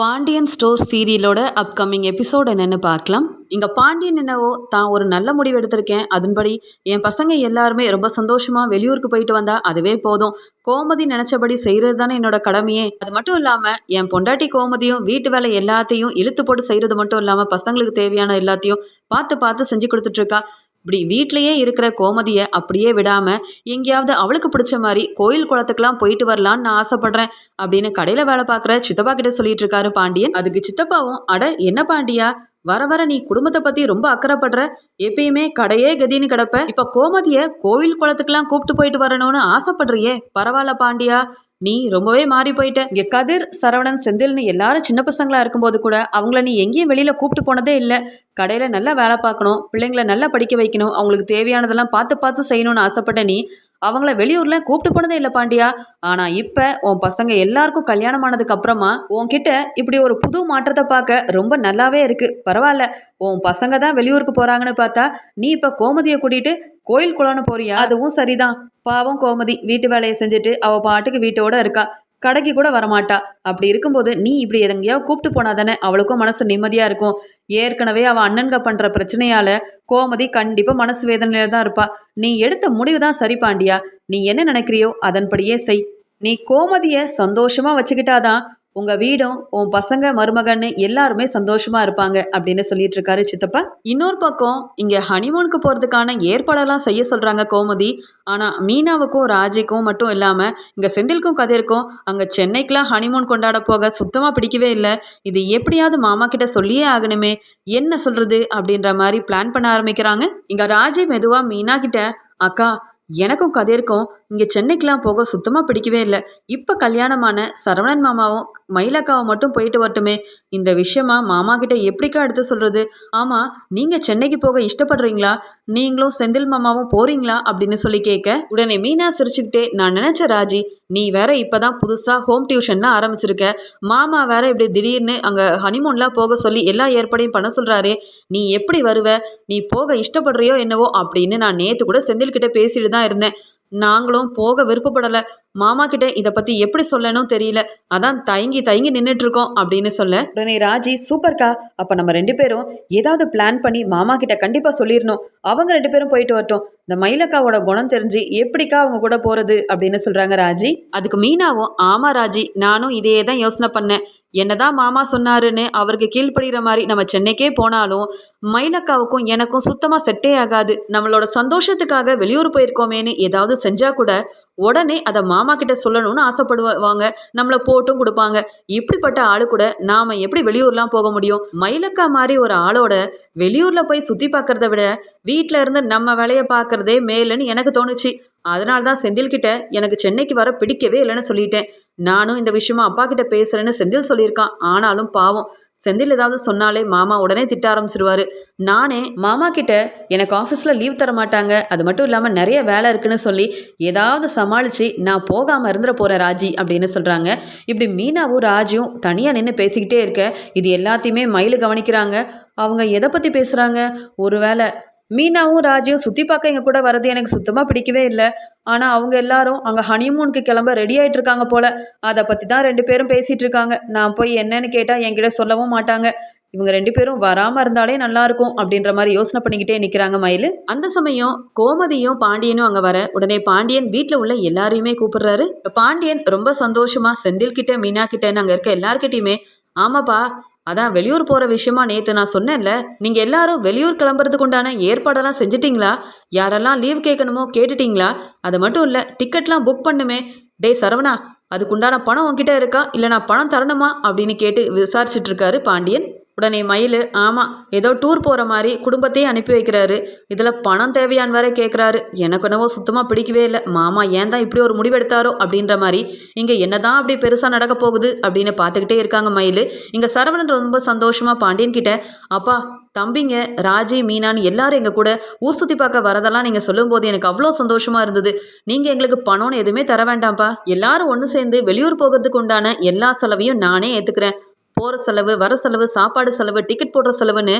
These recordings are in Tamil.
பாண்டியன் ஸ்டோர் சீரியலோட அப்கமிங் எபிசோட் என்னென்னு பார்க்கலாம். இங்கே பாண்டியன் என்னவோ தான் ஒரு நல்ல முடிவு எடுத்திருக்கேன். அதன்படி என் பசங்க எல்லாருமே ரொம்ப சந்தோஷமாக வெளியூருக்கு போயிட்டு வந்தா அதுவே போதும். கோமதி நினச்சபடி செய்கிறது தானே என்னோட கடமையே. அது மட்டும் இல்லாமல் என் பொண்டாட்டி கோமதியும் வீட்டு வேலை எல்லாத்தையும் இழுத்து போட்டு செய்கிறது மட்டும் இல்லாமல் பசங்களுக்கு தேவையான எல்லாத்தையும் பார்த்து பார்த்து செஞ்சு கொடுத்துட்ருக்கா இப்படி வீட்லேயே இருக்கிற கோமதியை அப்படியே விடாமல் எங்கேயாவது அவளுக்கு பிடிச்ச மாதிரி கோயில் குளத்துக்கெலாம் போயிட்டு வரலான்னு நான் ஆசைப்பட்றேன் அப்படின்னு கடையில் வேலை பார்க்குற சித்தப்பா கிட்ட சொல்லிட்டு இருக்காரு பாண்டியன். அதுக்கு சித்தப்பாவும் அட என்ன பாண்டியா? வர வர நீ குடும்பத்தை பத்தி ரொம்ப அக்கறைப்படுற. எப்பயுமே கடையே கதின்னு கிடப்ப. இப்ப கோமதிய கோவில் குளத்துக்கெல்லாம் கூப்பிட்டு போயிட்டு வரணும்னு ஆசைப்படுறியே. பரவாயில்ல பாண்டியா. நீ ரொம்பவே மாறி போயிட்ட. இங்க கதிர் சரவணன் செந்தில்னு எல்லாரும் சின்ன பசங்களா இருக்கும்போது கூட அவங்கள நீ எங்கேயும் வெளியில கூப்பிட்டு போனதே இல்லை. கடையில நல்லா வேலை பார்க்கணும் பிள்ளைங்களை நல்லா படிக்க வைக்கணும் அவங்களுக்கு தேவையானதெல்லாம் பார்த்து பார்த்து செய்யணும்னு ஆசைப்பட்ட நீ அவங்கள வெளியூர்ல கூப்பிட்டு போனதே இல்லை பாண்டியா. ஆனா இப்ப உன் பசங்க எல்லாருக்கும் கல்யாணம் ஆனதுக்கு அப்புறமா உன்கிட்ட இப்படி ஒரு புது மாற்றத்தை பார்க்க ரொம்ப நல்லாவே இருக்கு. பரவாயில்ல. உன் பசங்க தான் வெளியூருக்கு போறாங்கன்னு பார்த்தா நீ இப்ப கோமதியை கூட்டிட்டு கோயில் குளம்னு போறியா? அதுவும் சரிதான். பாவம் கோமதி வீட்டு வேலையை செஞ்சுட்டு அவ பாட்டுக்கு வீட்டோட இருக்கா. கடைக்கு கூட வரமாட்டா. அப்படி இருக்கும்போது நீ இப்படி எங்கேயாவது கூப்பிட்டு போனா தானே அவளுக்கும் மனசு நிம்மதியா இருக்கும். ஏற்கனவே அவள் அண்ணன்க பண்ற பிரச்சனையால கோமதி கண்டிப்பா மனசு வேதனையில தான் இருப்பா. நீ எடுத்த முடிவு தான் சரி பாண்டியா? நீ என்ன நினைக்கிறியோ அதன்படியே செய். நீ கோமதியை சந்தோஷமா வச்சுக்கிட்டாதான் உங்க வீடும் உன் பசங்க மருமகன்னு எல்லாருமே சந்தோஷமா இருப்பாங்க அப்படின்னு சொல்லிட்டு இருக்காரு சித்தப்பா. இன்னொரு பக்கம் இங்க ஹனிமூனுக்கு போறதுக்கான ஏற்பாடெல்லாம் செய்ய சொல்றாங்க கோமதி. ஆனா மீனாவுக்கும் ராஜிக்கும் மட்டும் இல்லாம இங்க செந்திலுக்கும் கதிர்க்கும் அங்க சென்னைக்கெலாம் ஹனிமூன் கொண்டாட போக சுத்தமா பிடிக்கவே இல்லை. இது எப்படியாவது மாமா கிட்ட சொல்லியே ஆகணுமே. என்ன சொல்றது அப்படின்ற மாதிரி பிளான் பண்ண ஆரம்பிக்கிறாங்க. இங்க ராஜி மெதுவா மீனா கிட்ட அக்கா எனக்கும் கதிர்க்கும் இங்கே சென்னைக்கெலாம் போக சுத்தமாக பிடிக்கவே இல்லை. இப்போ கல்யாணமான சரவணன் மாமாவும் மயிலக்காவும் மட்டும் போயிட்டு வரட்டுமே. இந்த விஷயமா மாமா கிட்ட எப்படிக்கா எடுத்து சொல்கிறது ஆமாம் நீங்கள் சென்னைக்கு போக இஷ்டப்படுறீங்களா? நீங்களும் செந்தில் மாமாவும் போகிறீங்களா அப்படின்னு சொல்லி கேட்க உடனே மீனா சிரிச்சுக்கிட்டே நான் நினச்ச ராஜி நீ வேற இப்போதான் புதுசாக ஹோம் டியூஷன்லாம் ஆரம்பிச்சிருக்க. மாமா வேற இப்படி திடீர்னு அங்கே ஹனிமூன்லாம் போக சொல்லி எல்லா ஏற்பாடையும் பண்ண சொல்கிறாரே நீ எப்படி வருவ? நீ போக இஷ்டப்படுறியோ என்னவோ? அப்படின்னு நான் நேற்று கூட செந்தில்கிட்ட பேசிட்டு தான் இருந்தேன். நாங்களும் போக விருப்பப்படலை. மாமா கிட்ட இதை பற்றி எப்படி சொல்லணும் தெரியல. அதான் தயங்கி தயங்கி நின்றுட்டு இருக்கோம் அப்படின்னு சொல்ல உடனே ராஜி சூப்பர்க்கா அப்போ நம்ம ரெண்டு பேரும் ஏதாவது பிளான் பண்ணி மாமா கிட்ட கண்டிப்பாக சொல்லிடணும் அவங்க ரெண்டு பேரும் போயிட்டு வரட்டும். இந்த மயிலக்காவோட குணம் தெரிஞ்சு எப்படிக்கா அவங்க கூட போகிறது அப்படின்னு சொல்கிறாங்க ராஜி. அதுக்கு மீனாவும் ஆமாம் ராஜி நானும் இதே தான் யோசனை பண்ணேன். என்னதான் மாமா சொன்னாருன்னு அவருக்கு கீழ்ப்படுகிற மாதிரி நம்ம சென்னைக்கே போனாலும் மயிலக்காவுக்கும் எனக்கும் சுத்தமாக செட்டே ஆகாது. நம்மளோட சந்தோஷத்துக்காக வெளியூர் போயிருக்கோமேன்னு ஏதாவது செஞ்சா கூட உடனே அதை மாமா கிட்ட சொல்லணும்னு ஆசைப்படுவாங்க. நம்மளை போட்டும் கொடுப்பாங்க. இப்படிப்பட்ட ஆளு கூட நாம எப்படி வெளியூர்லாம் போக முடியும்? மயிலக்கா மாதிரி ஒரு ஆளோட வெளியூர்ல போய் சுத்தி பார்க்குறத விட வீட்டில் இருந்து நம்ம வேலையை பார்க்குறதே மேலுன்னு எனக்கு தோணுச்சு. அதனால தான் செந்தில்கிட்ட எனக்கு சென்னைக்கு வர பிடிக்கவே இல்லைன்னு சொல்லிட்டேன். நானும் இந்த விஷயமா அப்பா கிட்ட பேசுறேன்னு செந்தில் சொல்லியிருக்கான். ஆனாலும் பாவம். செந்தில் ஏதாவது சொன்னாலே மாமா உடனே திட்ட ஆரம்பிச்சிருவாரு. நானே மாமா கிட்ட எனக்கு ஆஃபீஸில் லீவ் தர மாட்டாங்க. அது மட்டும் இல்லாமல் நிறைய வேலை இருக்குன்னு சொல்லி ஏதாவது சமாளித்து நான் போகாமல் இருந்துட போகிறேன் ராஜி அப்படின்னு சொல்கிறாங்க இப்படி மீனாவும் ராஜியும் தனியாக நின்று பேசிக்கிட்டே இருக்க இது எல்லாத்தையுமே மயில் கவனிக்கிறாங்க. அவங்க எதை பற்றி பேசுகிறாங்க ஒருவேளை மீனாவும் ராஜியும் சுற்றி பார்க்க எங்கள் கூட வர்றது எனக்கு சுத்தமாக பிடிக்கவே இல்லை. ஆனால் அவங்க எல்லாரும் அங்கே ஹனிமூனுக்கு கிளம்ப ரெடி ஆகிட்டு இருக்காங்க போல. அதை பற்றி தான் ரெண்டு பேரும் பேசிகிட்டு இருக்காங்க. நான் போய் என்னன்னு கேட்டால் என்கிட்ட சொல்லவும் மாட்டாங்க. இவங்க ரெண்டு பேரும் வராமல் இருந்தாலே நல்லாயிருக்கும் அப்படின்ற மாதிரி யோசனை பண்ணிக்கிட்டே நிற்கிறாங்க மயில். அந்த சமயம் கோமதியும் பாண்டியனும் அங்கே வர உடனே பாண்டியன் வீட்டில் உள்ள எல்லாரையுமே கூப்பிடுறாரு. பாண்டியன் ரொம்ப சந்தோஷமாக செந்தில் கிட்ட மீனா கிட்டன்னு அங்கே இருக்க எல்லார்கிட்டையுமே ஆமாப்பா அதான் வெளியூர் போகிற விஷயமா நேற்று நான் சொன்னேன்ல நீங்கள் எல்லாரும் வெளியூர் கிளம்புறதுக்கு உண்டான ஏற்பாடெல்லாம் செஞ்சிட்டிங்களா? யாரெல்லாம் லீவ் கேட்கணுமோ கேட்டுட்டிங்களா? அது மட்டும் இல்லை டிக்கெட்லாம் புக் பண்ணுமே. டே சரவணா அதுக்குண்டான பணம் உங்ககிட்ட இருக்கா? இல்லை நான் பணம் தரணுமா? அப்படின்னு கேட்டு விசாரிச்சுட்டு இருக்காரு பாண்டியன். உடனே மயில் ஆமாம் ஏதோ டூர் போகிற மாதிரி குடும்பத்தையே அனுப்பி வைக்கிறாரு. இதில் பணம் தேவையான்னு வேற கேட்குறாரு எனக்கு என்னவோ சுத்தமாக பிடிக்கவே இல்லை. மாமா ஏன் தான் இப்படி ஒரு முடிவெடுத்தாரோ? அப்படின்ற மாதிரி இங்கே என்ன தான் அப்படி பெருசாக நடக்க போகுது? அப்படின்னு பார்த்துக்கிட்டே இருக்காங்க மயில். இங்கே சரவணன் ரொம்ப சந்தோஷமாக பாண்டியன் கிட்ட அப்பா தம்பிங்க ராஜி மீனான்னு எல்லாரும் எங்கள் கூட ஊர் சுற்றி பார்க்க வரதெல்லாம் நீங்கள் சொல்லும்போது எனக்கு அவ்வளோ சந்தோஷமாக இருந்தது. நீங்கள் எங்களுக்கு பணம்னு எதுவுமே தர வேண்டாம்ப்பா. எல்லாரும் ஒன்று சேர்ந்து வெளியூர் போகிறதுக்கு உண்டான எல்லா செலவையும் நானே ஏற்றுக்கிறேன் போகிற செலவு வர செலவு சாப்பாடு செலவு டிக்கெட் போடுற செலவுன்னு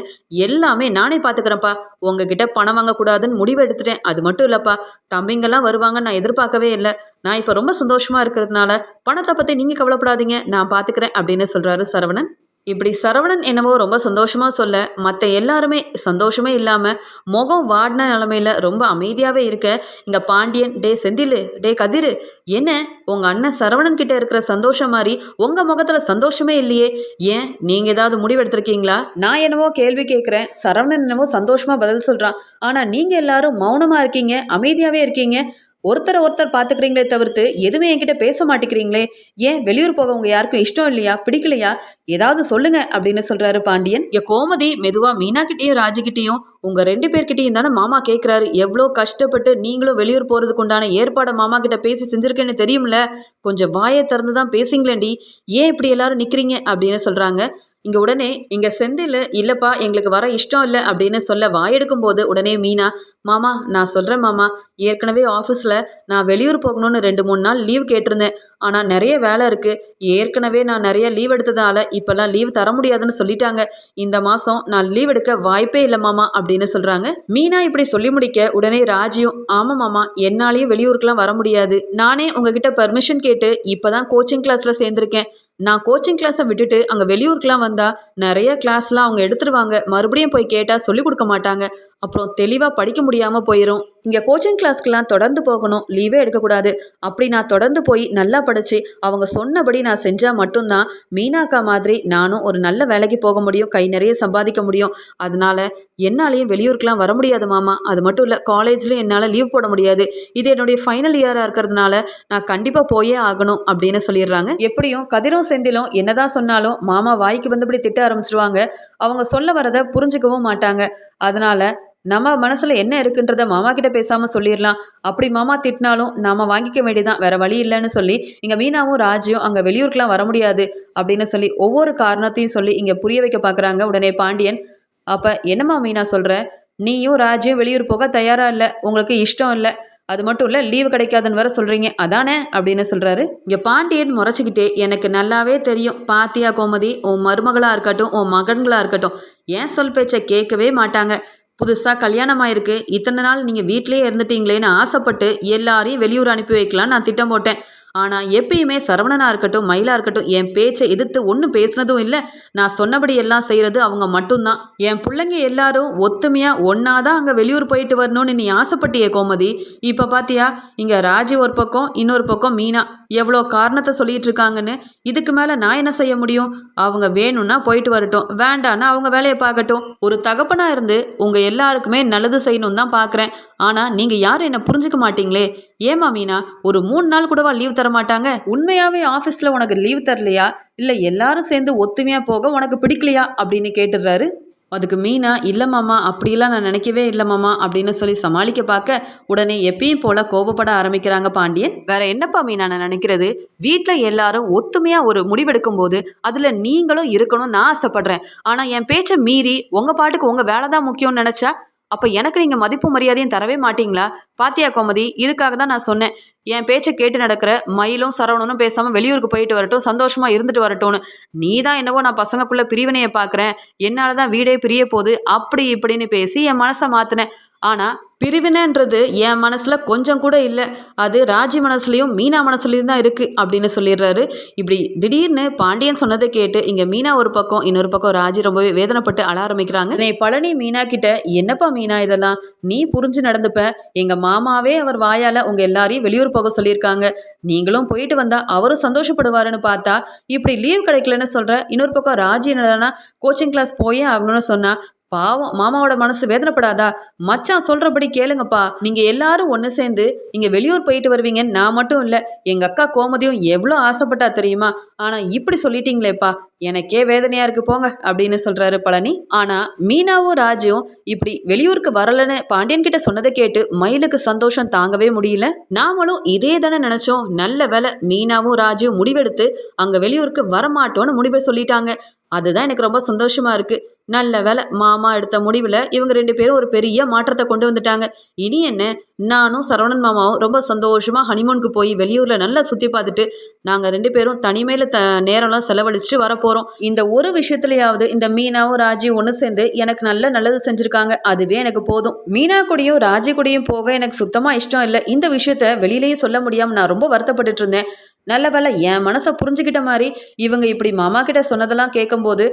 எல்லாமே நானே பார்த்துக்கிறேன்ப்பா உங்ககிட்ட பணம் வாங்கக்கூடாதுன்னு முடிவு எடுத்துட்டேன். அது மட்டும் இல்லைப்பா. தம்பிங்கெல்லாம் வருவாங்க நான் எதிர்பார்க்கவே இல்லை. நான் இப்போ ரொம்ப சந்தோஷமாக இருக்கிறதுனால பணத்தை பற்றி நீங்கள் கவலைப்படாதீங்க. நான் பார்த்துக்கிறேன் அப்படின்னு சொல்கிறாரு சரவணன். இப்படி சரவணன் என்னவோ ரொம்ப சந்தோஷமாக சொல்ல மற்ற எல்லாருமே சந்தோஷமே இல்லாமல் முகம் வாடின நிலமையில ரொம்ப அமைதியாகவே இருக்க இங்கே பாண்டியன் டே செந்தில் டே கதிர் என்ன உங்கள் அண்ணன் சரவணன் கிட்ட இருக்கிற சந்தோஷம் மாதிரி உங்கள் முகத்தில் சந்தோஷமே இல்லையே? ஏன் நீங்கள் ஏதாவது முடிவெடுத்திருக்கீங்களா நான் என்னவோ கேள்வி கேட்குறேன் சரவணன் என்னவோ சந்தோஷமாக பதில் சொல்கிறான் ஆனால் நீங்கள் எல்லாரும் மௌனமாக இருக்கீங்க அமைதியாகவே இருக்கீங்க. ஒருத்தரை ஒருத்தர் பார்த்துக்கிறீங்களே தவிர்த்து எதுவுமே என்கிட்ட பேச மாட்டேங்கிறீங்களே? ஏன் வெளியூர் போக உங்க யாருக்கும் இஷ்டம் இல்லையா? பிடிக்கலையா? ஏதாவது சொல்லுங்க அப்படின்னு சொல்றாரு பாண்டியன். என் கோமதி மெதுவா மீனா கிட்டேயும் ராஜுகிட்டேயும் உங்க ரெண்டு பேர்கிட்டையும் தானே மாமா கேட்குறாரு எவ்வளோ கஷ்டப்பட்டு நீங்களும் வெளியூர் போறதுக்கு உண்டான ஏற்பாடை மாமா கிட்ட பேசி செஞ்சிருக்கேன்னு தெரியும்ல? கொஞ்சம் வாயை திறந்து தான் பேசிங்களேண்டி ஏன் இப்படி எல்லாரும் நிக்கிறீங்க அப்படின்னு சொல்றாங்க. இங்க உடனே இங்க செந்தில் இல்லப்பா எங்களுக்கு வர இஷ்டம் இல்லை அப்படின்னு சொல்ல வாயெடுக்கும் போது உடனே மீனா மாமா நான் சொல்றேன் மாமா ஏற்கனவே ஆஃபீஸில் நான் வெளியூர் போகணும்னு ரெண்டு மூணு நாள் லீவ் கேட்டிருந்தேன். ஆனால் நிறைய வேலை இருக்கு. ஏற்கனவே நான் நிறைய லீவ் எடுத்ததால இப்போல்லாம் லீவ் தர முடியாதுன்னு சொல்லிட்டாங்க. இந்த மாதம் நான் லீவ் எடுக்க வாய்ப்பே இல்லை மாமா அப்படின்னு சொல்கிறாங்க மீனா இப்படி சொல்லி முடிக்க உடனே ராஜியும் ஆமாம் மாமா என்னாலேயும் வெளியூருக்குலாம் வர முடியாது. நானே உங்ககிட்ட பர்மிஷன் கேட்டு இப்போ தான் கோச்சிங் கிளாஸில் சேர்ந்துருக்கேன். நான் கோச்சிங் கிளாஸை விட்டுட்டு அங்கே வெளியூருக்குலாம் வந்தால் நிறைய கிளாஸ்லாம் அவங்க எடுத்துருவாங்க. மறுபடியும் போய் கேட்டால் சொல்லிக் கொடுக்க மாட்டாங்க. அப்புறம் தெளிவாக படிக்க முடியாமல் போயிடும் இங்கே கோச்சிங் கிளாஸ்க்கெலாம் தொடர்ந்து போகணும். லீவே எடுக்கக்கூடாது. அப்படி நான் தொடர்ந்து போய் நல்லா படித்து அவங்க சொன்னபடி நான் செஞ்சால் மட்டும்தான் மீனாக்கா மாதிரி நானும் ஒரு நல்ல வேலைக்கு போக முடியும் கை நிறைய சம்பாதிக்க முடியும். அதனால என்னாலையும் வெளியூருக்கெலாம் வர முடியாது மாமா. அது மட்டும் இல்லை காலேஜ்லேயும் என்னால் லீவ் போட முடியாது. இது என்னுடைய ஃபைனல் இயராக இருக்கிறதுனால நான் கண்டிப்பாக போயே ஆகணும் அப்படின்னு சொல்லிடுறாங்க. எப்படியும் கதிரும் செந்திலும் என்னதான் சொன்னாலும் மாமா வாய்க்கு வந்தபடி திட்ட ஆரம்பிச்சிருவாங்க. அவங்க சொல்ல வரதை புரிஞ்சுக்கவும் மாட்டாங்க. அதனால நம்ம மனசுல என்ன இருக்குன்றத மாமா கிட்ட பேசாம சொல்லிடலாம். அப்படி மாமா திட்டினாலும் நாம வாங்கிக்க வேண்டியதான் வேற வழி இல்லைன்னு சொல்லி இங்க மீனாவும் ராஜியும் அங்க வெளியூருக்குலாம் வர முடியாது அப்படின்னு சொல்லி ஒவ்வொரு காரணத்தையும் சொல்லி இங்க புரிய வைக்க பாக்குறாங்க உடனே பாண்டியன். அப்ப என்னம்மா மீனா சொல்ற? நீயும் ராஜியும் வெளியூர் போக தயாரா இல்லை? உங்களுக்கு இஷ்டம் இல்லை. அது மட்டும் இல்லை லீவு கிடைக்காதுன்னு வேற சொல்கிறீங்க அதானே? அப்படின்னு சொல்கிறாரு இங்கே பாண்டியன் முறைச்சிக்கிட்டே எனக்கு நல்லாவே தெரியும். பாத்தியா கோமதி உன் மருமகளாக இருக்கட்டும் உன் மகன்களாக இருக்கட்டும். ஏன் சொல் பேச்சை கேட்கவே மாட்டாங்க. புதுசாக கல்யாணம் ஆயிருக்கு இத்தனை நாள் நீங்கள் வீட்டிலேயே இருந்துட்டீங்களேன்னு ஆசைப்பட்டு எல்லாரையும் வெளியூர் அனுப்பி வைக்கலாம் நான் திட்டம் போட்டேன். ஆனால் எப்பயுமே சரவணனாக இருக்கட்டும் மயிலாக இருக்கட்டும் என் பேச்சை எதிர்த்து ஒன்றும் பேசினதும் இல்லை. நான் சொன்னபடி எல்லாம் செய்கிறது அவங்க மட்டும்தான். என் பிள்ளைங்க எல்லாரும் ஒத்துமையாக ஒன்றா தான் அங்கே வெளியூர் போயிட்டு வரணும்னு நீ ஆசைப்பட்டியே கோமதி. இப்போ பார்த்தியா இங்கே ராஜி ஒரு பக்கம் இன்னொரு பக்கம் மீனா. எவ்வளோ காரணத்தை சொல்லிட்டு இருக்காங்கன்னு இதுக்கு மேலே நான் என்ன செய்ய முடியும்? அவங்க வேணும்னா போயிட்டு வரட்டும் வேண்டான்னா அவங்க வேலையை பார்க்கட்டும். ஒரு தகப்பனாக இருந்து உங்கள் எல்லாருக்குமே நல்லது செய்யணும் தான் பார்க்குறேன் ஆனால் நீங்கள் யாரும் என்னை புரிஞ்சுக்க மாட்டீங்களே. ஏமா மீனா ஒரு மூணு நாள் கூடவா லீவ் தர மாட்டாங்க? உண்மையாகவே ஆஃபீஸில் உனக்கு லீவ் தரலையா? இல்லை எல்லாரும் சேர்ந்து ஒத்துமையாக போக உனக்கு பிடிக்கலையா? அப்படின்னு கேட்டுடுறாரு. அதுக்கு மீனா இல்லை மாமா அப்படிலாம் நான் நினைக்கவே இல்லை மாமா அப்படின்னு சொல்லி சமாளிக்க பார்க்க உடனே எப்பயும் போல கோபப்பட ஆரம்பிக்கிறாங்க பாண்டியன். வேற என்னப்பா மீனா நான் நினைக்கிறது? வீட்டில் எல்லாரும் ஒத்துமையாக ஒரு முடிவெடுக்கும் போது அதில் நீங்களும் இருக்கணும்னு நான் ஆசைப்படுறேன். ஆனால் என் பேச்சை மீறி உங்கள் பாட்டுக்கு உங்கள் வேலை தான் முக்கியம்னு நினச்சா அப்போ எனக்கு நீங்கள் மதிப்பு மரியாதையும் தரவே மாட்டீங்களா? பாத்தியா கோமதி இதுக்காக தான் நான் சொன்னேன். என் பேச்சை கேட்டு நடக்கிற மயிலும் சரவணனும் பேசாமல் வெளியூருக்கு போயிட்டு வரட்டும் சந்தோஷமாக இருந்துட்டு வரட்டும்னு. நீ தான் என்னவோ நான் பசங்களுக்குள்ள பிரிவினையை பார்க்குறேன் என்னால் தான் வீடே பிரிய போகுது. அப்படி இப்படின்னு பேசி என் மனசை மாற்றினேன் ஆனால் பிரிவினைன்றது என் மனசில் கொஞ்சம் கூட இல்லை. அது ராஜி மனசுலேயும் மீனா மனசுலேயும் தான் இருக்குது அப்படின்னு சொல்லிடுறாரு. இப்படி திடீர்னு பாண்டியன் சொன்னதை கேட்டு இங்கே மீனா ஒரு பக்கம் இன்னொரு பக்கம் ராஜி ரொம்பவே வேதனைப்பட்டு அழ ஆரம்பிக்கிறாங்க. நீ பழனி மீனா கிட்ட என்னப்பா மீனா இதெல்லாம்? நீ புரிஞ்சு நடந்துப்ப. எங்கள் மாமாவே அவர் வாயால் உங்கள் எல்லாரையும் வெளியூர் போக சொல்லியிருக்காங்க. நீங்களும் போயிட்டு வந்தால் அவரும் சந்தோஷப்படுவாருன்னு பார்த்தா இப்படி லீவ் கிடைக்கலன்னு சொல்கிற இன்னொரு பக்கம் ராஜி என்னன்னா கோச்சிங் கிளாஸ் போயே ஆகணும்னு சொன்னால் பாவம் மாமாவோட மனசு வேதனைப்படாதா? மச்சான் சொல்றபடி கேளுங்கப்பா. நீங்க எல்லாரும் ஒன்று சேர்ந்து இங்க வெளியூர் போயிட்டு வருவீங்கன்னு நான் மட்டும் இல்லை எங்க அக்கா கோமதியும் எவ்வளோ ஆசைப்பட்டா தெரியுமா? ஆனா இப்படி சொல்லிட்டீங்களேப்பா எனக்கே வேதனையா இருக்கு போங்க அப்படின்னு சொல்றாரு பழனி. ஆனா மீனாவும் ராஜும் இப்படி வெளியூருக்கு வரலன்னு பாண்டியன் கிட்ட சொன்னதை கேட்டு மயிலுக்கு சந்தோஷம் தாங்கவே முடியல. நாமளும் இதே தானே நினைச்சோம் நல்ல வேலை மீனாவும் ராஜும் முடிவெடுத்து அங்க வெளியூருக்கு வரமாட்டோம்னு முடிவை சொல்லிட்டாங்க. அதுதான் எனக்கு ரொம்ப சந்தோஷமா இருக்கு. நல்ல வேலை மாமா எடுத்த முடிவில் இவங்க ரெண்டு பேரும் ஒரு பெரிய மாற்றத்தை கொண்டு வந்துட்டாங்க. இனி என்ன? நானும் சரவணன் மாமாவும் ரொம்ப சந்தோஷமாக ஹனிமூனுக்கு போய் வெளியூரில் நல்லா சுற்றி பார்த்துட்டு நாங்கள் ரெண்டு பேரும் தனிமையில் த நேரம்லாம் செலவழிச்சிட்டு வரப்போகிறோம் இந்த ஒரு விஷயத்துலையாவது இந்த மீனாவும் ராஜி ஒன்று சேர்ந்து எனக்கு நல்ல நல்லது செஞ்சுருக்காங்க. அதுவே எனக்கு போதும். மீனா கூடயும் ராஜி கூடயும் போக எனக்கு சுத்தமாக இஷ்டம் இல்லை. இந்த விஷயத்த வெளியிலேயே சொல்ல முடியாமல் நான் ரொம்ப வருத்தப்பட்டுட்டு இருந்தேன். நல்ல வேலை என் மனசை புரிஞ்சுக்கிட்ட மாதிரி இவங்க இப்படி மாமா கிட்ட சொன்னதெல்லாம் கேட்கும்போது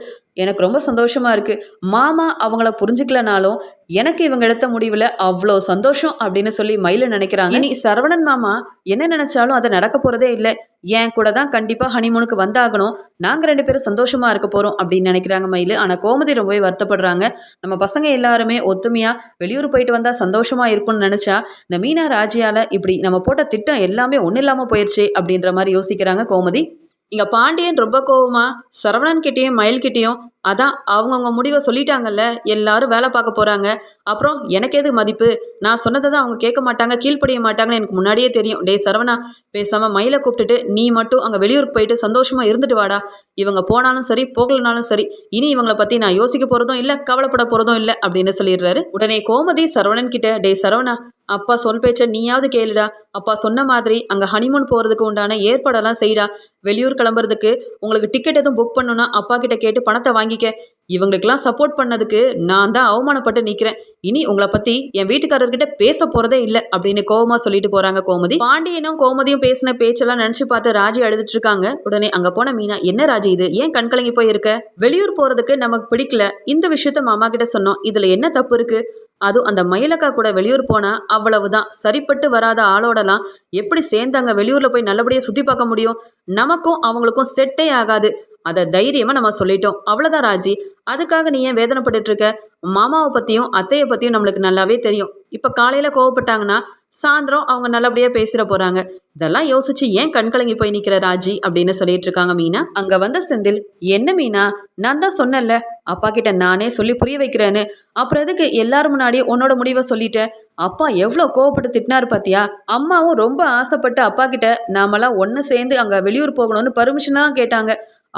எனக்கு ரொம்ப சந்தோஷமா இருக்கு. மாமா அவங்கள புரிஞ்சுக்கலனாலும் எனக்கு இவங்க எடுத்த முடிவில் அவ்வளோ சந்தோஷம் அப்படின்னு சொல்லி மயில நினைக்கிறாங்க. இனி சரவணன் மாமா என்ன நினைச்சாலும் அது நடக்க போறதே இல்லை. என் கூட தான் கண்டிப்பாக ஹனிமூனுக்கு வந்தாகணும். நாங்கள் ரெண்டு பேரும் சந்தோஷமா இருக்க போகிறோம் அப்படின்னு நினைக்கிறாங்க மயில். ஆனால் கோமதி ரொம்பவே வருத்தப்படுறாங்க. நம்ம பசங்க எல்லாருமே ஒத்துமையாக வெளியூர் போயிட்டு வந்தால் சந்தோஷமா இருக்கும்னு நினச்சா இந்த மீனா ராஜியால் இப்படி நம்ம போட்ட திட்டம் எல்லாமே ஒன்றும் இல்லாமல் போயிடுச்சு அப்படின்ற மாதிரி யோசிக்கிறாங்க கோமதி. இங்கே பாண்டியன் ரொம்ப கோவமா சரவணன் கிட்டேயும் மயில்கிட்டேயும் அதான் அவங்கவுங்க முடிவை சொல்லிட்டாங்கல்ல எல்லாரும் வேலை பார்க்க போகிறாங்க அப்புறம் எனக்கு எது மதிப்பு? நான் சொன்னதை தான் அவங்க கேட்க மாட்டாங்க கீழ்ப்படிய மாட்டாங்கன்னு எனக்கு முன்னாடியே தெரியும். டேய் சரவணா பேசாமல் மயிலை கூப்பிட்டுட்டு நீ மட்டும் அங்கே வெளியூருக்கு போயிட்டு சந்தோஷமாக இருந்துட்டு வாடா. இவங்க போனாலும் சரி போகலனாலும் சரி இனி இவங்கள பற்றி நான் யோசிக்க போகிறதும் இல்லை கவலைப்பட போகிறதும் இல்லை அப்படின்னு சொல்லிடுறாரு. உடனே கோமதி சரவணன் கிட்ட டேய் சரவணா அப்பா சொல் பேச்ச நீயாவது கேளுடா. அப்பா சொன்ன மாதிரி அங்கே ஹனிமூன் போகிறதுக்கு உண்டான ஏற்பாடெல்லாம் செய்டா. வெளியூர் கிளம்புறதுக்கு உங்களுக்கு டிக்கெட் எதுவும் புக் பண்ணுன்னா அப்பா கிட்ட கேட்டு பணத்தை வாங்கி வாங்கிக்க இவங்களுக்கெல்லாம் சப்போர்ட் பண்ணதுக்கு நான் தான் அவமானப்பட்டு நிற்கிறேன் இனி உங்களை பற்றி என் வீட்டுக்காரர்கிட்ட பேச போகிறதே இல்லை அப்படின்னு கோவமாக சொல்லிட்டு போகிறாங்க கோமதி. பாண்டியனும் கோமதியும் பேசின பேச்செல்லாம் நினச்சி பார்த்து ராஜி அழுதுட்டு இருக்காங்க. உடனே அங்கே போன மீனா என்ன ராஜி இது? ஏன் கண்கலங்கி போயிருக்க? வெளியூர் போகிறதுக்கு நமக்கு பிடிக்கல. இந்த விஷயத்த மாமா கிட்ட சொன்னோம். இதில் என்ன தப்பு இருக்கு? அதுவும் அந்த மயிலக்கா கூட வெளியூர் போனால் அவ்வளவுதான். சரிப்பட்டு வராத ஆளோடலாம். எப்படி சேர்ந்து அங்கே வெளியூரில் போய் நல்லபடியாக சுற்றி பார்க்க முடியும்? நமக்கும் அவங்களுக்கும் செட்டே ஆகாது. அதை தைரியமாக நம்ம சொல்லிட்டோம். அவ்வளோதான் ராஜி. அதுக்காக நீ ஏன் வேதனைப்பட்டுட்டு இருக்க மாமாவை பற்றியும் அத்தையை பற்றியும் நம்மளுக்கு நல்லாவே தெரியும். இப்போ காலையில் கோவப்பட்டாங்கன்னா சாயந்தரம் அவங்க நல்லபடியாக பேசிட போகிறாங்க இதெல்லாம் யோசிச்சு ஏன் கண்கலங்கி போய் நிற்கிற ராஜி அப்படின்னு சொல்லிட்டு இருக்காங்க மீனா. அங்கே வந்த செந்தில் என்ன மீனா? நான் தான் சொன்னேன்ல. அப்பா கிட்ட நானே சொல்லி புரிய வைக்கிறேன்னு. அப்புறம் எதுக்கு எல்லாரும் முன்னாடி உன்னோட முடிவை சொல்லிட்டேன் அப்பா எவ்வளோ கோவப்பட்டு திட்டினாரு பார்த்தியா அம்மாவும் ரொம்ப ஆசைப்பட்டு அப்பா கிட்ட நாமெல்லாம் ஒன்று சேர்ந்து அங்கே வெளியூர் போகணும்னு பர்மிஷனாக கேட்டாங்க.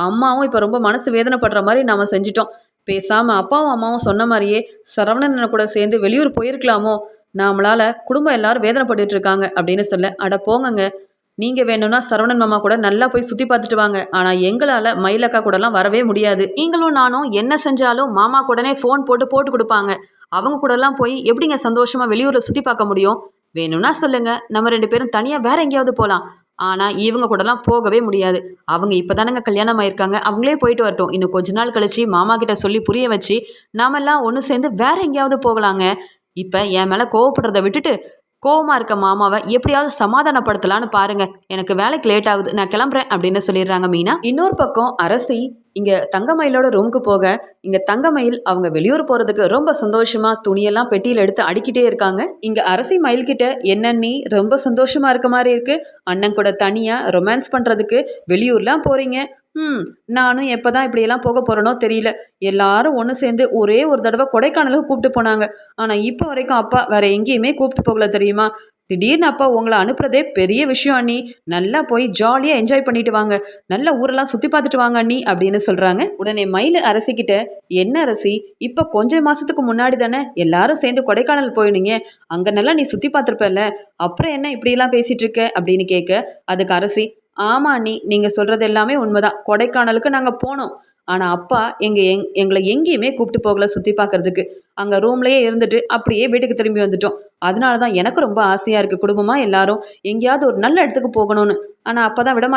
அம்மாவும் இப்போ ரொம்ப மனசு வேதனைப்படுற மாதிரி நாம் செஞ்சிட்டோம். பேசாமல் அப்பாவும் அம்மாவும் சொன்ன மாதிரியே சரவணன் கூட சேர்ந்து வெளியூர் போயிருக்கலாமோ? நாமளால் குடும்பம் எல்லாரும் வேதனைப்பட்டு இருக்காங்க அப்படின்னு சொல்ல அட போங்கங்க. நீங்கள் வேணும்னா சரவணன் மாமா கூட நல்லா போய் சுற்றி பார்த்துட்டு வாங்க. ஆனால் எங்களால் மயிலக்கா கூடலாம் வரவே முடியாது. நீங்களும் நானும் என்ன செஞ்சாலும் மாமா கூடனே ஃபோன் போட்டு போட்டு கொடுப்பாங்க. அவங்க கூடலாம் போய் எப்படிங்க சந்தோஷமாக வெளியூரில் சுற்றி பார்க்க முடியும்? வேணும்னா சொல்லுங்க. நம்ம ரெண்டு பேரும் தனியாக வேற எங்கேயாவது போகலாம் ஆனால் இவங்க கூடலாம் போகவே முடியாது. அவங்க இப்போ தானங்க கல்யாணம் ஆயிருக்காங்க அவங்களே போயிட்டு வரட்டும். இன்னும் கொஞ்ச நாள் கழிச்சு மாமா கிட்ட சொல்லி புரிய வச்சு நாமெல்லாம் ஒன்று சேர்ந்து வேற எங்கேயாவது போகலாங்க. இப்போ என் மேலே கோவப்படுறத விட்டுட்டு கோவமாக இருக்க மாமாவை எப்படியாவது சமாதானப்படுத்தலான்னு பாருங்க. எனக்கு வேலைக்கு லேட் ஆகுது. நான் கிளம்புறேன் அப்படின்னு சொல்லிடுறாங்க மீனா. இன்னொரு பக்கம் அரசி இங்கே தங்கமயிலோட ரூமுக்கு போக இங்கே தங்கமயில் அவங்க வெளியூர் போகிறதுக்கு ரொம்ப சந்தோஷமா துணியெல்லாம் பெட்டியில் எடுத்து அடிக்கிட்டே இருக்காங்க. இங்கே அரசி மயில் கிட்ட என்ன நீ ரொம்ப சந்தோஷமா இருக்க மாதிரி இருக்கு. அண்ணன் கூட தனியாக ரொமான்ஸ் பண்ணுறதுக்கு வெளியூர்லாம் போகிறீங்க ம் நானும் எப்போ தான் இப்படியெல்லாம் போக போகிறேனோ தெரியல. எல்லாரும் ஒன்று சேர்ந்து ஒரே ஒரு தடவை கொடைக்கானலுக்கு கூப்பிட்டு போனாங்க. ஆனால் இப்போ வரைக்கும் அப்பா வேற எங்கேயுமே கூப்பிட்டு போகல தெரியுமா? திடீர்னு அப்பா உங்களை அனுப்புறதே பெரிய விஷயம் அண்ணி. நல்லா போய் ஜாலியாக என்ஜாய் பண்ணிட்டு வாங்க. நல்ல ஊரெல்லாம் சுற்றி பார்த்துட்டு வாங்க அண்ணி அப்படின்னு சொல்கிறாங்க உடனே மயில் அரசிக்கிட்ட என்ன அரசி? இப்போ கொஞ்ச மாதத்துக்கு முன்னாடி தானே எல்லாரும் சேர்ந்து கொடைக்கானல் போயிடுங்க அங்கே நல்லா நீ சுற்றி பார்த்துருப்பல அப்புறம் என்ன இப்படியெல்லாம் பேசிகிட்டு இருக்க? அப்படின்னு கேட்க அதுக்கு அரசி ஆமா அண்ணி நீங்கள் சொல்கிறது எல்லாமே உண்மைதான். கொடைக்கானலுக்கு நாங்கள் போனோம். ஆனால் அப்பா எங்கள் எங் எங்களை எங்கேயுமே கூப்பிட்டு போகல சுற்றி பார்க்கறதுக்கு. அங்கே ரூம்லேயே இருந்துட்டு அப்படியே வீட்டுக்கு திரும்பி வந்துட்டோம். அதனால தான் எனக்கு ரொம்ப ஆசையாக இருக்குது குடும்பமாக எல்லாரும் எங்கேயாவது ஒரு நல்ல இடத்துக்கு போகணும்னு. ஆனால் அப்பா தான் விட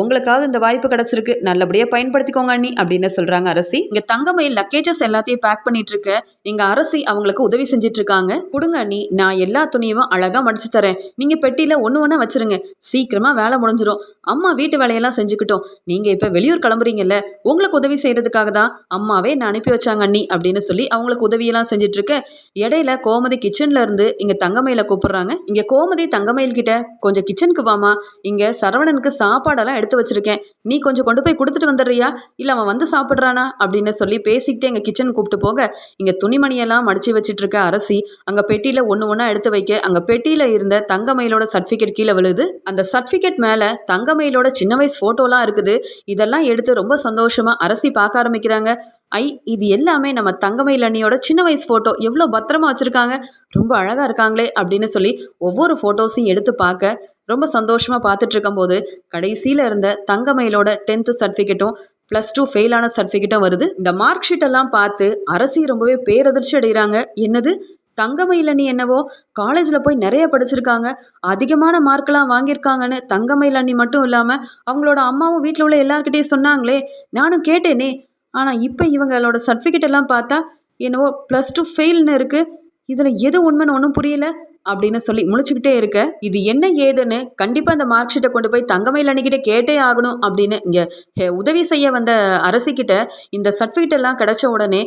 உங்களுக்காக உங்களுக்காவது இந்த வாய்ப்பு கிடைச்சிருக்கு. நல்லபடியாக பயன்படுத்திக்கோங்க அண்ணி அப்படின்னு சொல்கிறாங்க அரசி. இங்கே தங்கமயில் லக்கேஜஸ் எல்லாத்தையும் பேக் பண்ணிட்டு இருக்க எங்கள் அரசி அவங்களுக்கு உதவி செஞ்சிட்டு இருக்காங்க கொடுங்க அண்ணி நான் எல்லா துணியும் அழகாக மடிச்சு தரேன். நீங்கள் பெட்டியில் ஒன்று ஒன்றா வச்சிருங்க. சீக்கிரமாக வேலை முடிஞ்சிடும் அம்மா வீட்டு வேலையெல்லாம் செஞ்சுக்கிட்டோம். நீங்கள் இப்போ வெளியூர் கிளம்புறீங்கல்ல உங்களுக்கு உதவி செய்கிறதுக்காக தான் அம்மாவே நான் அனுப்பி வச்சாங்க அண்ணி அப்படின்னு சொல்லி அவங்களுக்கு உதவியெல்லாம் செஞ்சுட்டு இருக்க இடையில கோமதி கிச்சன்ல இருந்து இங்கே தங்கமயில கூப்பிடுறாங்க. இங்கே கோமதி தங்கமயில் கிட்ட கொஞ்சம் கிச்சனுக்கு வாமா இங்கே சரவணனுக்கு சாப்பாடெல்லாம் எடுத்து வச்சிருக்கேன். நீ கொஞ்சம் கொண்டு போய் கொடுத்துட்டு வந்துடுறியா? இல்லை அவன் வந்து சாப்பிட்றானா? அப்படின்னு சொல்லி பேசிக்கிட்டே எங்கள் கிச்சன் கூப்பிட்டு போக இங்கே துணிமணியெல்லாம் மடிச்சு வச்சுட்டு இருக்க அரசி அங்கே பெட்டியில் ஒன்று ஒன்றா எடுத்து வைக்க அங்கே பெட்டியில் இருந்த தங்கமயிலோட சர்டிஃபிகேட் கீழே விழுது. அந்த சர்டிஃபிகேட் மேலே தங்கமயிலோட சின்ன வயசு ஃபோட்டோலாம் இருக்குது. இதெல்லாம் எடுத்து ரொம்ப சந்தோஷமாக அரசி பார்க்க ஆரம்பிக்கிறாங்க. ஐ இது எல்லாமே நம்ம தங்கமயில் அண்ணியோட சின்ன வயசு ஃபோட்டோ எவ்வளோ பத்திரமா வச்சுருக்காங்க? ரொம்ப அழகாக இருக்காங்களே அப்படின்னு சொல்லி ஒவ்வொரு ஃபோட்டோஸையும் எடுத்து பார்க்க ரொம்ப சந்தோஷமாக பார்த்துட்டு இருக்கும்போது கடைசியில் இருந்த தங்கமயிலோட டென்த்து சர்டிஃபிகேட்டும் ப்ளஸ் டூ ஃபெயிலான சர்டிஃபிகேட்டும் வருது. இந்த மார்க் ஷீட்டெல்லாம் பார்த்து அரசி ரொம்பவே பேரதிர்ச்சி அடைகிறாங்க. என்னது? தங்கமயிலணி என்னவோ? காலேஜில் போய் நிறைய படிச்சிருக்காங்க. அதிகமான மார்க்கெலாம் வாங்கியிருக்காங்கன்னு தங்கமயிலணி மட்டும் இல்லாமல் அவங்களோட அம்மாவும் வீட்டில் உள்ள எல்லாருக்கிட்டேயும் சொன்னாங்களே. நானும் கேட்டேனே. ஆனால் இப்போ இவங்களோட சர்டிஃபிகேட் எல்லாம் பார்த்தா என்னவோ ப்ளஸ் டூ ஃபெயில்னு இருக்குது இதில் எது உண்மைன்னு ஒன்றும் புரியல. அப்படின்னு சொல்லி முழிச்சுக்கிட்டே இருக்க இது என்ன ஏதுன்னு கண்டிப்பாக அந்த மார்க் ஷீட்டை கொண்டு போய் தங்கமயில் அன்னிக்கிட்ட கேட்டே ஆகணும் அப்படின்னு இங்கே உதவி செய்ய வந்த அரசிக்கிட்ட இந்த சர்டிஃபிகேட் எல்லாம் கிடைச்ச உடனே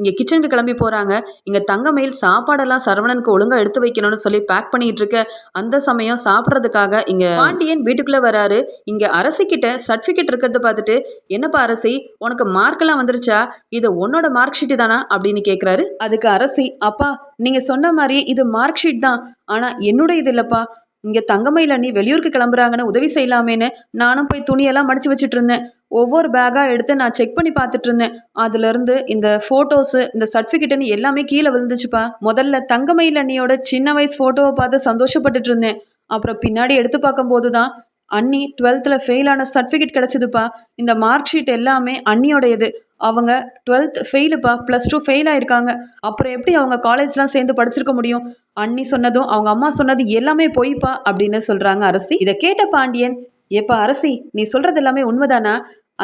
இங்கே கிச்சனுக்கு கிளம்பி போகிறாங்க இங்கே தங்கமயில் சாப்பாடெல்லாம் சரவணனுக்கு ஒழுங்காக எடுத்து வைக்கணும்னு சொல்லி பேக் பண்ணிட்டு இருக்க. அந்த சமயம் சாப்பிட்றதுக்காக இங்கே பாண்டியன் வீட்டுக்குள்ளே வராரு. இங்கே அரசிக்கிட்ட சர்டிஃபிகேட் இருக்கிறத பார்த்துட்டு என்னப்பா அரசி உனக்கு மார்க்கெல்லாம் வந்துருச்சா? இது உன்னோட மார்க் ஷீட்டு தானா? அப்படின்னு கேட்குறாரு அதுக்கு அரசி அப்பா நீங்கள் சொன்ன மாதிரி இது மார்க் ஷீட் தான். ஆனால் என்னோட இது இல்லைப்பா. இங்கே தங்கமயில் அண்ணி வெளியூருக்கு கிளம்புறாங்கன்னு உதவி செய்யலாமேன்னு நானும் போய் துணியெல்லாம் மடிச்சு வச்சுட்டு இருந்தேன் ஒவ்வொரு பேக்காக எடுத்து நான் செக் பண்ணி பார்த்துட்டு இருந்தேன் அதுலேருந்து இந்த ஃபோட்டோஸு இந்த சர்டிஃபிகேட்டுன்னு எல்லாமே கீழே விழுந்துச்சுப்பா. முதல்ல தங்கமயில் அண்ணியோட சின்ன வயசு ஃபோட்டோவை பார்த்து சந்தோஷப்பட்டுட்டு இருந்தேன் அப்புறம் பின்னாடி எடுத்து பார்க்கும்போது தான் அண்ணி டுவெல்த்தில் ஃபெயிலான சர்டிஃபிகேட் கிடச்சிதுப்பா. இந்த மார்க் ஷீட் எல்லாமே அண்ணியோடையது. அவங்க டுவெல்த் ஃபெயிலுப்பா ப்ளஸ் டூ ஃபெயில் ஆயிருக்காங்க. அப்புறம் எப்படி அவங்க காலேஜ்லாம் சேர்ந்து படிச்சிருக்க முடியும்? அண்ணி சொன்னதும் அவங்க அம்மா சொன்னது எல்லாமே பொய்ப்பா அப்படின்னு சொல்கிறாங்க அரசி. இதை கேட்ட பாண்டியன் ஏப்பா அரசி நீ சொல்கிறது எல்லாமே உண்மைதானா?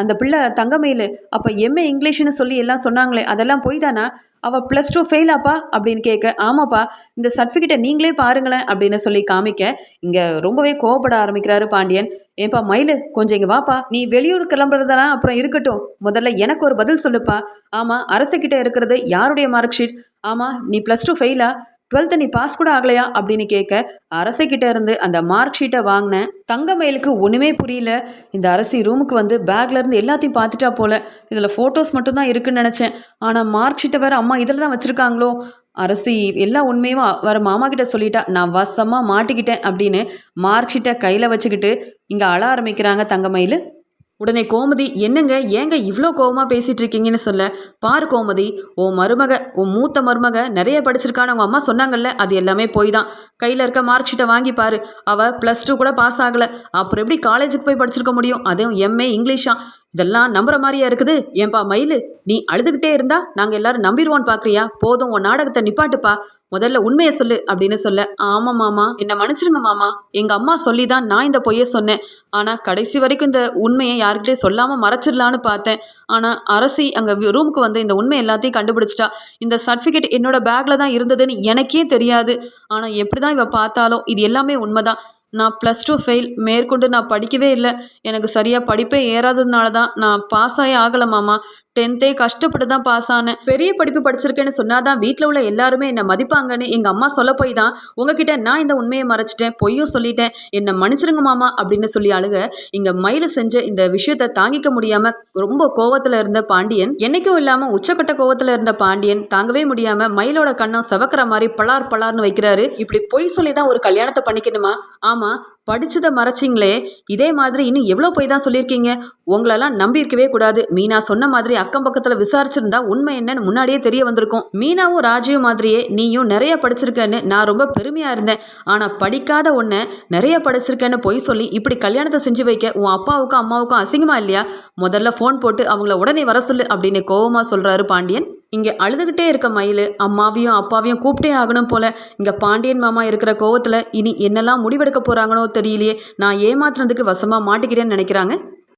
அந்த பிள்ளை தங்கமயில் அப்போ எம்ஏ இங்கிலீஷ்னு சொல்லி எல்லாம் சொன்னாங்களே அதெல்லாம் போய் தானா அவள் ப்ளஸ் டூ ஃபெயிலாப்பா அப்படின்னு கேட்க ஆமாப்பா இந்த சர்டிஃபிகேட்டை நீங்களே பாருங்களேன் அப்படின்னு சொல்லி காமிக்க இங்கே ரொம்பவே கோவப்பட ஆரம்பிக்கிறாரு பாண்டியன். ஏப்பா மயிலு கொஞ்சம் இங்கே வாப்பா நீ வெளியூர் கிளம்புறதெல்லாம் அப்புறம் இருக்கட்டும். முதல்ல எனக்கு ஒரு பதில் சொல்லுப்பா. ஆமாம் அரசுக்கிட்ட இருக்கிறது யாருடைய மார்க் ஷீட் ஆமாம் நீ ப்ளஸ் டூ ஃபெயிலா டுவெல்த்து நீ பாஸ் கூட ஆகலையா? அப்படின்னு கேட்க அரசைக்கிட்ட இருந்து அந்த மார்க் ஷீட்டை வாங்கினேன். தங்கமயிலுக்கு ஒன்றுமே புரியல. இந்த அரசி ரூமுக்கு வந்து பேக்ல இருந்து எல்லாத்தையும் பார்த்துட்டா போல. இதில் ஃபோட்டோஸ் மட்டும்தான் இருக்குன்னு நினச்சேன். ஆனால் மார்க் ஷீட்டை வேறு அம்மா இதில் தான் வச்சுருக்காங்களோ? அரசி எல்லா உண்மையும் வர மாமா கிட்ட சொல்லிட்டா நான் வசமாக மாட்டிக்கிட்டேன் அப்படின்னு மார்க் ஷீட்டை கையில் வச்சுக்கிட்டு இங்கே அழ ஆரம்பிக்கிறாங்க தங்கமயில் உடனே கோமதி என்னங்க ஏங்க இவ்வளோ கோவமாக பேசிகிட்டு இருக்கீங்கன்னு சொல்ல? பாரு கோமதி உன் மருமக உன் மூத்த மருமக நிறைய படிச்சிருக்கான்னு அவங்க அம்மா சொன்னாங்கல்ல அது எல்லாமே போய் தான். கையில் இருக்க மார்க் ஷீட்டை வாங்கி பாரு. அவள் ப்ளஸ் டூ கூட பாஸ் ஆகலை. அப்புறம் எப்படி காலேஜுக்கு போய் படிச்சிருக்க முடியும்? அதுவும் எம்ஏ இங்கிலீஷா இதெல்லாம் நம்புற மாதிரியா இருக்குது? ஏன்பா மயிலு? நீ அழுதுகிட்டே இருந்தா நாங்கள் எல்லாரும் நம்பிடுவோன்னு பார்க்குறியா போதும் உன் நாடகத்தை நிப்பாட்டுப்பா. முதல்ல உண்மையை சொல்லு அப்படின்னு சொல்ல. ஆமாம் மாமா. என்னை மன்னிச்சிருங்க மாமா. எங்கள் அம்மா சொல்லி தான் நான் இந்த பொய்யை சொன்னேன். ஆனால் கடைசி வரைக்கும் இந்த உண்மையை யாருக்கிட்டே சொல்லாமல் மறைச்சிடலான்னு பார்த்தேன். ஆனால் அரசி அங்கே ரூமுக்கு வந்து இந்த உண்மை எல்லாத்தையும் கண்டுபிடிச்சிட்டா. இந்த சர்டிஃபிகேட் என்னோட பேக்கில் தான் இருந்ததுன்னு எனக்கே தெரியாது. ஆனால் எப்படி தான் இவ பார்த்தாலும் இது எல்லாமே உண்மைதான். நான் ப்ளஸ் டூ ஃபெயில் மேற்கொண்டு நான் படிக்கவே இல்லை. எனக்கு சரியாக படிப்பே ஏறாததுனால தான் நான் பாஸ் ஆகி ஆகலை மாமா. டென்த்தே கஷ்டப்பட்டு தான் பாஸ் ஆனேன். பெரிய படிப்பு படிச்சிருக்கேன்னு சொன்னால் தான் வீட்டில் உள்ள எல்லாருமே என்னை மதிப்பாங்கன்னு எங்கள் அம்மா சொல்ல போய் தான் உங்ககிட்ட நான் இந்த உண்மையை மறைச்சிட்டேன் பொய்யும் சொல்லிட்டேன் என்னை மன்னிச்சிருங்க மாமா அப்படின்னு சொல்லி அழுக இங்கே மயில் செஞ்ச இந்த விஷயத்தை தாங்கிக்க முடியாமல் ரொம்ப கோவத்தில் இருந்த பாண்டியன் என்னைக்கும் இல்லாமல் உச்சக்கட்ட கோவத்தில் இருந்த பாண்டியன் தாங்கவே முடியாமல் மயிலோட கண்ணம் செவக்கிற மாதிரி பலார் பலார்னு வைக்கிறாரு. இப்படி பொய் சொல்லி தான் ஒரு கல்யாணத்தை பண்ணிக்கணுமா? ஆமாம் ஆமாம் படிச்சதை மறைச்சிங்களே. இதே மாதிரி இன்னும் எவ்வளோ போய் தான் சொல்லியிருக்கீங்க? உங்களெல்லாம் நம்பியிருக்கவே கூடாது. மீனா சொன்ன மாதிரி அக்கம் பக்கத்தில் விசாரிச்சிருந்தா உண்மை என்னன்னு முன்னாடியே தெரிய வந்திருக்கும். மீனாவும் ராஜியும் மாதிரியே நீயும் நிறைய படிச்சிருக்கேன்னு நான் ரொம்ப பெருமையாக இருந்தேன். ஆனால் படிக்காத ஒன்றை நிறைய படிச்சிருக்கேன்னு பொய் சொல்லி இப்படி கல்யாணத்தை செஞ்சு வைக்க உன் அப்பாவுக்கும் அம்மாவுக்கும் அசிங்கமா இல்லையா? முதல்ல ஃபோன் போட்டு அவங்கள உடனே வர சொல்லு அப்படின்னு கோவமாக சொல்கிறாரு பாண்டியன். இங்கே அழுதுகிட்டே இருக்க மயில் அம்மாவையும் அப்பாவையும் கூப்பிட்டே ஆகணும் போல. இங்கே பாண்டியன் மாமா இருக்கிற கோவத்தில் இனி என்னெல்லாம் முடிவெடுக்க போகிறாங்கனோ தெரியலையே. நான் ஏமாத்துறதுக்கு வசமாக மாட்டிக்கிறேன்னு நினைக்கிறாங்க.